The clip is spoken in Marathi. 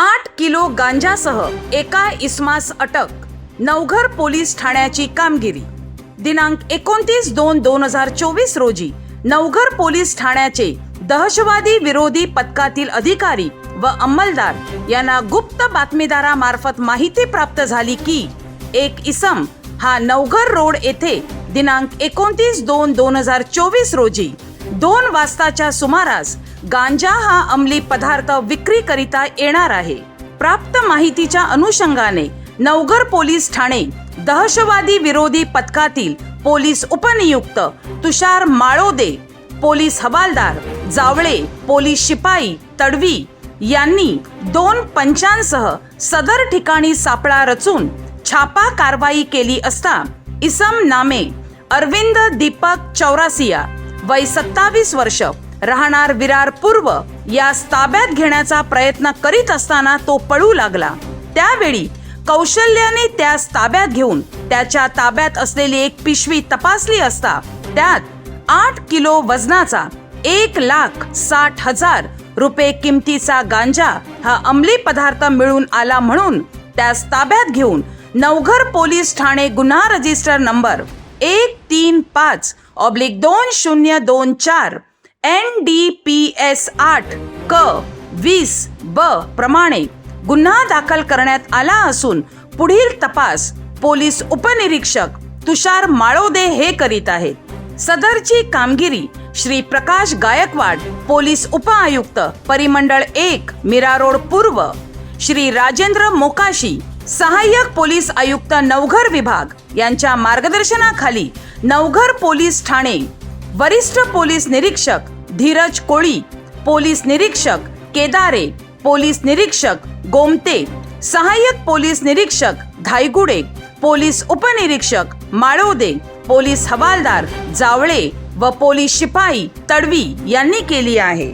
आठ किलो गांजासह एका इसमास अटक नवघर पोलीस ठाण्याची कामगिरी. दिनांक एकोणतीस दोन दोन हजार चोवीस रोजी नवघर पोलीस ठाण्याचे दहशतवादी विरोधी पथकातील अधिकारी व अंमलदार यांना गुप्त बातमीदारामार्फत माहिती प्राप्त झाली की एक इसम हा नवघर रोड येथे दिनांक एकोणतीस दोन दोन हजार चोवीस रोजी दोन वाजताच्या सुमारास गांजा हा अंमली पदार्थ विक्रीकरिता येणार आहे. प्राप्त माहितीच्या अनुषंगाने नवघर पोलीस ठाणे दहशतवादी विरोधी पथकातील पोलीस उपनियुक्त तुषार माळोदे पोलीस हवालदार जावळे पोलीस शिपाई तडवी यांनी दोन पंचांसह सदर ठिकाणी सापळा रचून छापा कारवाई केली असता इसम नामे अरविंद दीपक चौरासिया वय सत्तावीस वर्ष. राहणार विरार पूर्व या ताब्यात घेण्याचा प्रयत्न करीत असताना तो पळू लागला. त्यावेळी कौशल्याने त्यास ताब्यात घेऊन त्याच्या ताब्यात असलेली एक पिशवी तपासली असता त्यात आठ किलो वजनाचा एक लाख साठ हजार रुपये किमतीचा गांजा हा अंमली पदार्थ मिळून आला म्हणून त्यास ताब्यात घेऊन नवघर पोलीस ठाणे गुन्हा रजिस्टर नंबर एक तीन पाच ऑब्लिक दोन शून्य दोन चार एन डी पी एस आठ क वीस ब प्रमाणे गुन्हा दाखल करण्यात आला असून पुढील तपास पोलीस उपनिरीक्षक तुषार माळोदे हे करीत आहेत. सदरची कामगिरी श्री प्रकाश गायकवाड पोलीस उपआयुक्त परिमंडळ एक मीरा रोड पूर्व श्री राजेंद्र मोकाशी सहाय्यक पोलीस आयुक्त नवघर विभाग यांच्या मार्गदर्शनाखाली नवघर पोलीस ठाणे वरिष्ठ पोलीस निरीक्षक धीरज कोळी पोलीस निरीक्षक केदारे पोलीस निरीक्षक गोमते सहाय्यक पोलीस निरीक्षक धायगुडे पोलीस उपनिरीक्षक माळोदे पोलीस हवालदार जावळे व पोलीस शिपाई तडवी यांनी केली आहे.